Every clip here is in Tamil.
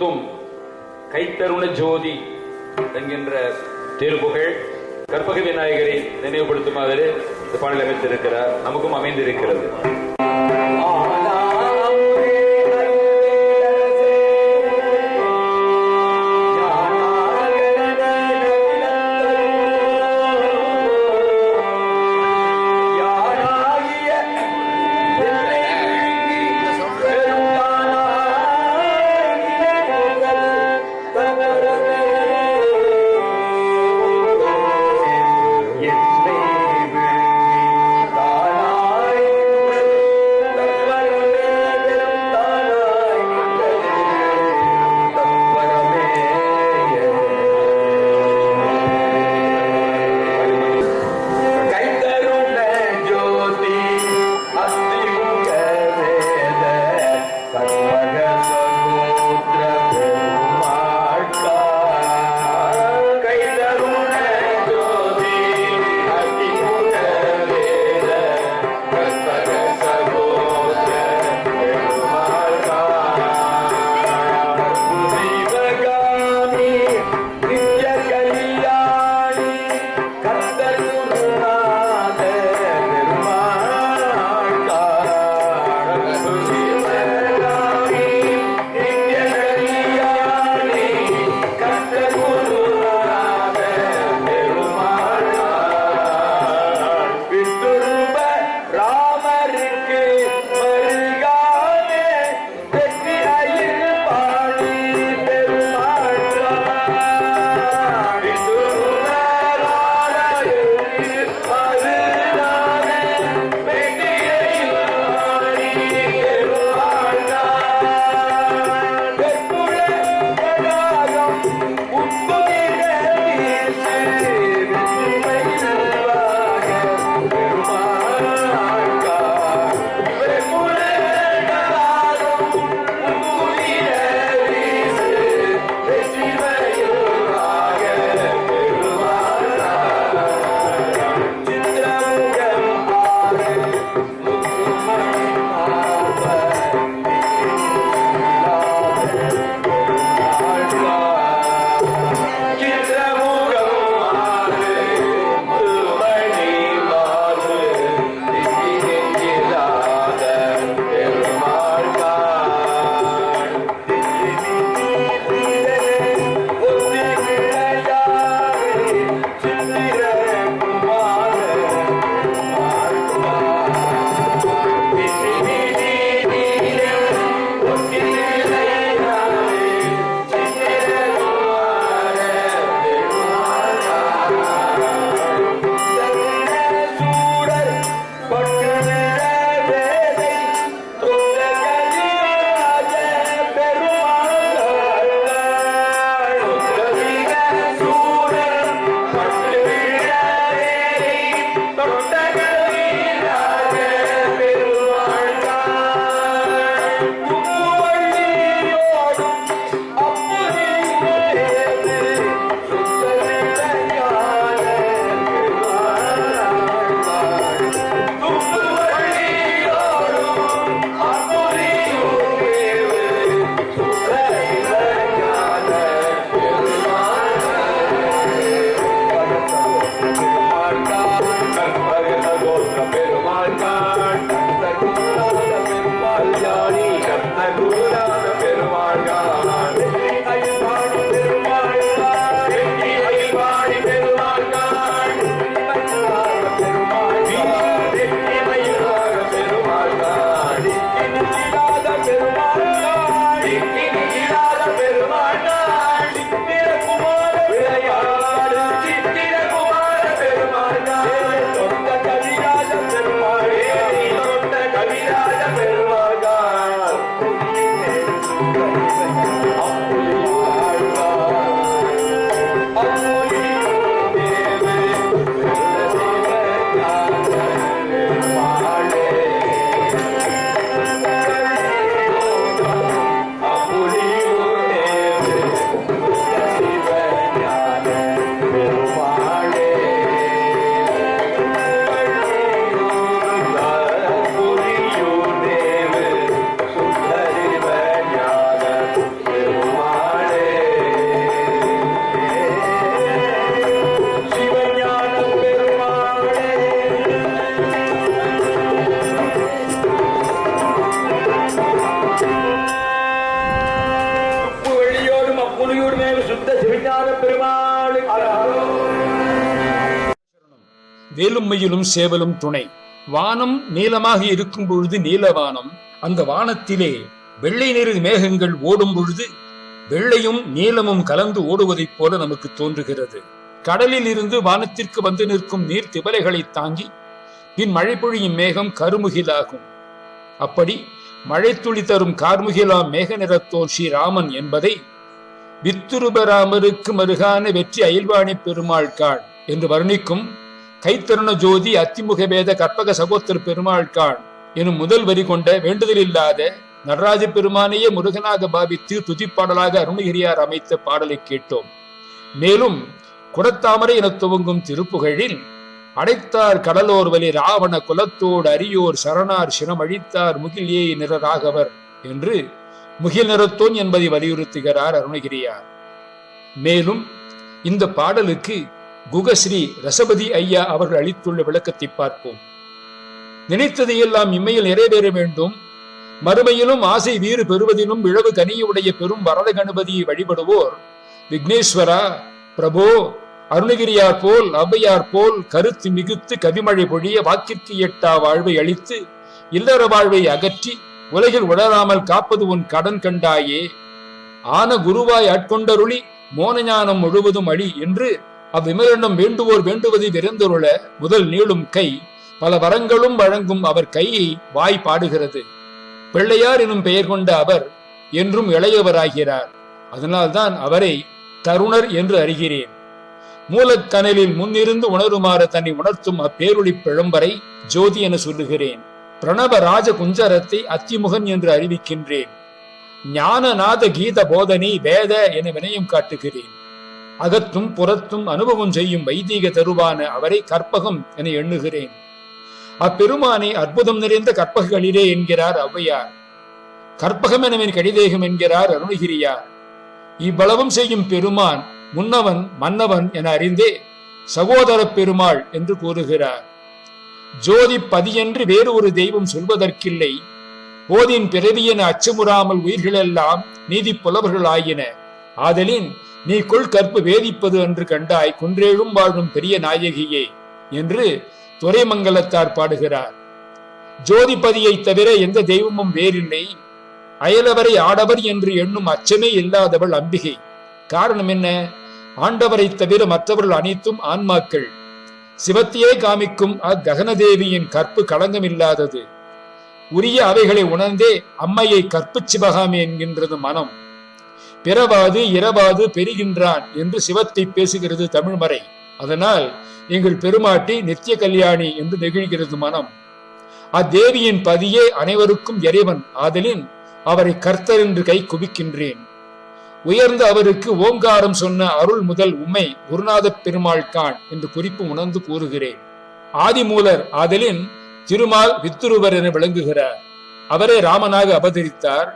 பொருத்தும் கைத்தருண ஜோதி என்கின்ற திருப்புகழ் கற்பக விநாயகரை நினைவுபடுத்துமாறு இந்த பாடல் அமைத்திருக்கிறார். நமக்கும் அமைந்திருக்கிறது. சிவஞான வேலும் மயிலும் சேவலும் துணை. வானம் நீளமாக இருக்கும் பொழுது நீலவானம். அந்த வானத்திலே வெள்ளை நிற மேகங்கள் ஓடும் பொழுது வெள்ளையும் நீலமும் கலந்து ஓடுவதைப் போல நமக்கு தோன்றுகிறது. கடலில் இருந்து வானத்திற்கு வந்து நிற்கும் நீர் திவலைகளை தாங்கி பின் மழை பொழியும் மேகம் கருமுகிலாகும். அப்படி மழை துளி தரும் கார்முகிலாம் மேக நிறத்தோன் ஸ்ரீராமன் என்பதை வித்துருபராமருக்கு மருகான வெற்றி அயல்வாணி பெருமாள் காள் என்று வர்ணிக்கும் கைத்தருண ஜோதி அத்திமுக வேத கற்பக சகோத்திர பெருமாள் காள் எனும் முதல் வரி கொண்ட வேண்டுதல் இல்லாத நடராஜ பெருமானையே முருகனாக பாவித்து துதிப்பாடலாக அருணகிரியார் அமைத்த பாடலை கேட்டோம். மேலும் குடத்தாமரை என துவங்கும் திருப்புகழில் அடைத்தார் கடலோர் வலி ராவண குலத்தோடு அரியோர் சரணார் சிரமழித்தார் முகில் ஏய் நிறராகவர் என்று முகில் நிறுத்தோன் என்பதை வலியுறுத்துகிறார் அருணகிரியார். மேலும் இந்த பாடலுக்கு குகஸ்ரீ ரசபதி ஐயா அவர்கள் அளித்துள்ள விளக்கத்தை பார்ப்போம். நினைத்ததையெல்லாம் இம்மையில் நிறைவேற வேண்டும். மறுமையிலும் ஆசை வீறு பெறுவதிலும் இழவு கனியுடைய பெரும் வரத கணபதியை வழிபடுவோர் விக்னேஸ்வரா பிரபோ அருணகிரியார் போல் ஔவையார் போல் கருத்து மிகுத்து கவிமழை பொழிய வாக்கிற்கு எட்டா வாழ்வை அளித்து இல்லற வாழ்வை அகற்றி உலகில் உடராமல் காப்பது உன் கடன் கண்டாயே. ஆன குருவாய் ஆட்கொண்டருளி மோனஞானம் முழுவதும் அழி என்று அவ்விமரிடம் வேண்டுவோர் வேண்டுவதை விரைந்துருள முதல் நீளும் கை பல வரங்களும் வழங்கும் அவர் கையை வாய் பாடுகிறது. பிள்ளையார் எனும் பெயர் கொண்ட அவர் என்றும் இளையவராகிறார். அதனால்தான் அவரை தருணர் என்று அறிகிறேன். மூலக்கனலில் முன்னிருந்து உணருமாறு தன்னை உணர்த்தும் அப்பேருளி பிழம்பரை ஜோதி என சொல்லுகிறேன். பிரணவ ராஜ குஞ்சரத்தை அத்திமுகன் என்று அறிவிக்கின்றேன். ஞானநாத கீத போதனை வேத என வினயம் காட்டுகிறேன். அகத்தும் புறத்தும் அனுபவம் செய்யும் வைதீக தருவான அவரை கற்பகம் என எண்ணுகிறேன். அப்பெருமானை அற்புதம் நிறைந்த கற்பகங்களிலே என்கிறார் ஔவையார். கற்பகம் எனவின் கடிதேகம் என்கிறார் அருணகிரியார். இவ்வளவும் செய்யும் பெருமான் முன்னவன் மன்னவன் என அறிந்தே சகோதர பெருமாள் என்று கூறுகிறார். ஜோதி பதியென்று வேறு ஒரு தெய்வம் சொல்வதற்கில்லை. போதின் பிறவியென அச்சமுறாமல் உயிர்களெல்லாம் நீதி புலவர்கள் ஆயின ஆதலின் நீ கொள் கற்பு வேதிப்பது என்று கண்டாய் குன்றேழும் வாழும் பெரிய நாயகியே என்று துரைமங்கலத்தார் பாடுகிறார். ஜோதிபதியை தவிர எந்த தெய்வமும் வேறில்லை. அயலவரை ஆடவர் என்று எண்ணும் அச்சமே இல்லாதவள் அம்பிகை. காரணம் என்ன? ஆண்டவரை தவிர மற்றவர்கள் அனைத்தும் ஆன்மாக்கள். சிவத்தையே காமிக்கும் அக்ககனதேவியின் கற்பு களங்கமில்லாதது. உரிய அவைகளை உணர்ந்தே அம்மையை கற்பு சிவகாமி என்கின்றது மனம். பிறவாது இரவாது பெறுகின்றான் என்று சிவத்தை பேசுகிறது தமிழ்மறை. அதனால் எங்கள் பெருமாட்டி நித்திய கல்யாணி என்று நெகிழ்கிறது மனம். அத்தேவியின் பதியே அனைவருக்கும் இறைவன். ஆதலின் அவரை கர்த்தர் என்று கை குவிக்கின்றேன். உயர்ந்த அவருக்கு ஓங்காரம் சொன்ன அருள் முதல் உமை குருநாத பெருமாள் தான் என்று குறிப்பு உணர்ந்து கூறுகிறேன். ஆதிமூலர் ஆதலின் திருமால் வித்துருவர் என விளங்குகிறார். அவரே ராமனாக அவதரித்தார்.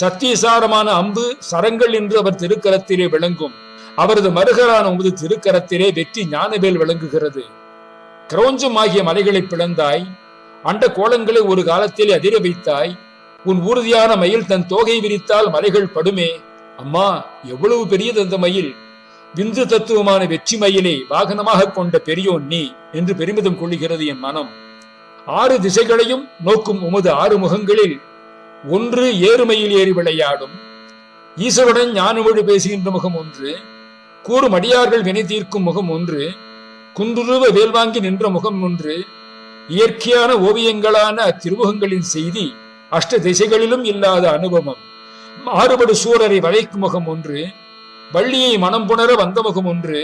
சத்தியசாரமான அம்பு சரங்கள் என்று அவர் திருக்கரத்திலே விளங்கும். அவரது மருகரான உமது திருக்கரத்திலே வெற்றி ஞானவேல் விளங்குகிறது. கிரௌஞ்சம் ஆகிய மலைகளை பிளந்தாய். அண்ட கோலங்களை ஒரு காலத்தில் அதிர வைத்தாய். உன் ஊர்தியான மயில் தன் தோகை விரித்தால் மலைகள் படுமே. அம்மா எவ்வளவு பெரியது அந்த மயில்? விந்து தத்துவமான வெற்றி மயிலை வாகனமாக கொண்ட பெரியோன் நீ என்று பெருமிதம் கொள்ளுகிறது என் மனம். ஆறு திசைகளையும் நோக்கும் உமது ஆறு முகங்களில் ஒன்று ஏறுமையில் ஏறி விளையாடும். ஈஸ்வருடன் ஞானமொழி பேசுகின்ற முகம் ஒன்று கூறும் அடியார்கள் வினை தீர்க்கும் முகம் ஒன்று குன்றுருவ வேல் வாங்கி நின்ற முகம் ஒன்று இயற்கையான ஓவியங்களான அத்திருமுகங்களின் செய்தி அஷ்ட திசைகளிலும் இல்லாத அனுபவம். மாறுபடு சூரரை வளைக்கும் முகம் ஒன்று வள்ளியை மனம் புணர வந்த முகம் ஒன்று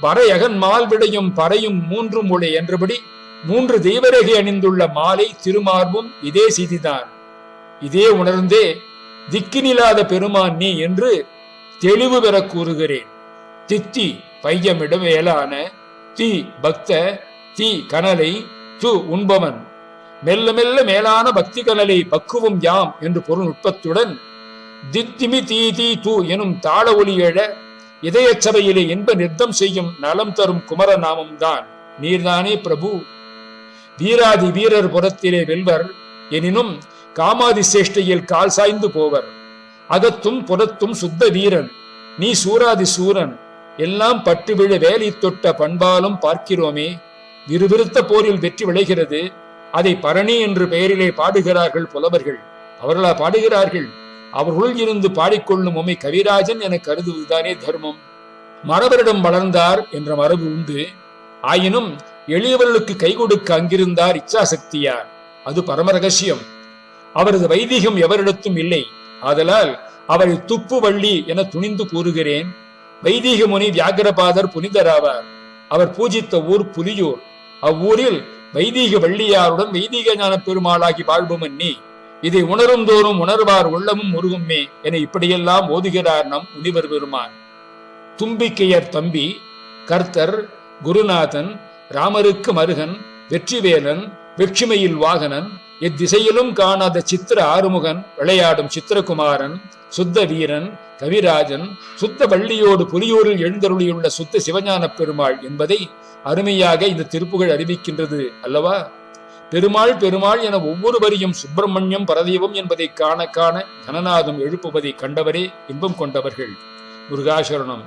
வரையகன் மால் விடையும் பறையும் மூன்றும் ஒளி என்றபடி மூன்று தெய்வரகை அணிந்துள்ள மாலை திருமார்பும் இதே செய்திதான். இதே உணர்ந்தே திக்கினில்லாத பெருமான் நீ என்று தெளிவு பெற கூறுகிறேன். தித்தி பையமிடம் வேளான தி பக்த தி கனலை து உண்பவன். மெல்ல மெல்ல மேலான பக்தி கனலை பக்குவம் யாம் என்று பொருள் நுட்பத்துடன் தித்திமி தீ தீ தூ எனும் தாள ஒலி எழ இதயச்சபையிலே இன்ப நித்தம் செய்யும் நலம் தரும் குமர நாமம் தான். நீர்தானே பிரபு? வீராதி வீரர் புறத்திலே வெல்வர் எனினும் காமாதி சேஷ்டையில் கால் சாய்ந்து போவர். அகத்தும் புறத்தும் சுத்த வீரன் நீ சூராதி சூரன் எல்லாம் பட்டு விழ வேலை தொட்ட பண்பாலும் பார்க்கிறோமே. விறுவிறுத்த போரில் வெற்றி விளைகிறது அதை பரணி என்று பெயரிலே பாடுகிறார்கள் புலவர்கள். அவர்களா பாடுகிறார்கள்? அவர்களுள் இருந்து பாடிக்கொள்ளும் உமை கவிராஜன் என கருதுவதுதானே தர்மம். மரபரிடம் வளர்ந்தார் என்ற மரபு உண்டு. ஆயினும் எளியவர்களுக்கு கை கொடுக்க அங்கிருந்தார் இச்சாசக்தியார். அது பரம ரகசியம் அவரது வைதிகம் எவரிடத்தும் இல்லை. ஆதலால் அவரை துப்பு வள்ளி என துணிந்து கூறுகிறேன். வைதீக முனி வியாகரபாதர் புனிதராவார். அவர் பூஜித்த ஊர் புலியூர். அவ்வூரில் வைதீக வள்ளியாருடன் வைதீக ஞான பெருமாளாகி வாழ்பவன் நீ. இதை உணரும் தோறும் உணர்வார் உள்ளமும் முருகுமே என இப்படியெல்லாம் ஓதுகிறார் நம் முனிவர் பெருமான். தும்பிக்கையர் தம்பி கர்த்தர் குருநாதன் ராமருக்கு மருகன் வெற்றிவேலன் வெற்றிமையில் வாகனன் எத்திசையிலும் காணாத சித்திர ஆறுமுகன் விளையாடும் சித்திரகுமாரன் சுத்த வீரன் கவிராஜன் சுத்த வள்ளியோடு புலியூரில் எழுந்தருளியுள்ள சுத்த சிவஞான பெருமாள் என்பதை அருமையாக இந்த திருப்புகழ் அறிவிக்கின்றது அல்லவா? பெருமாள் பெருமாள் என ஒவ்வொரு வரியும் சுப்பிரமணியம் பரதெய்வம் என்பதை காண காண ஜனநாதம் எழுப்புவதை கண்டவரே இன்பம் கொண்டவர்கள். முருகாசரணம்.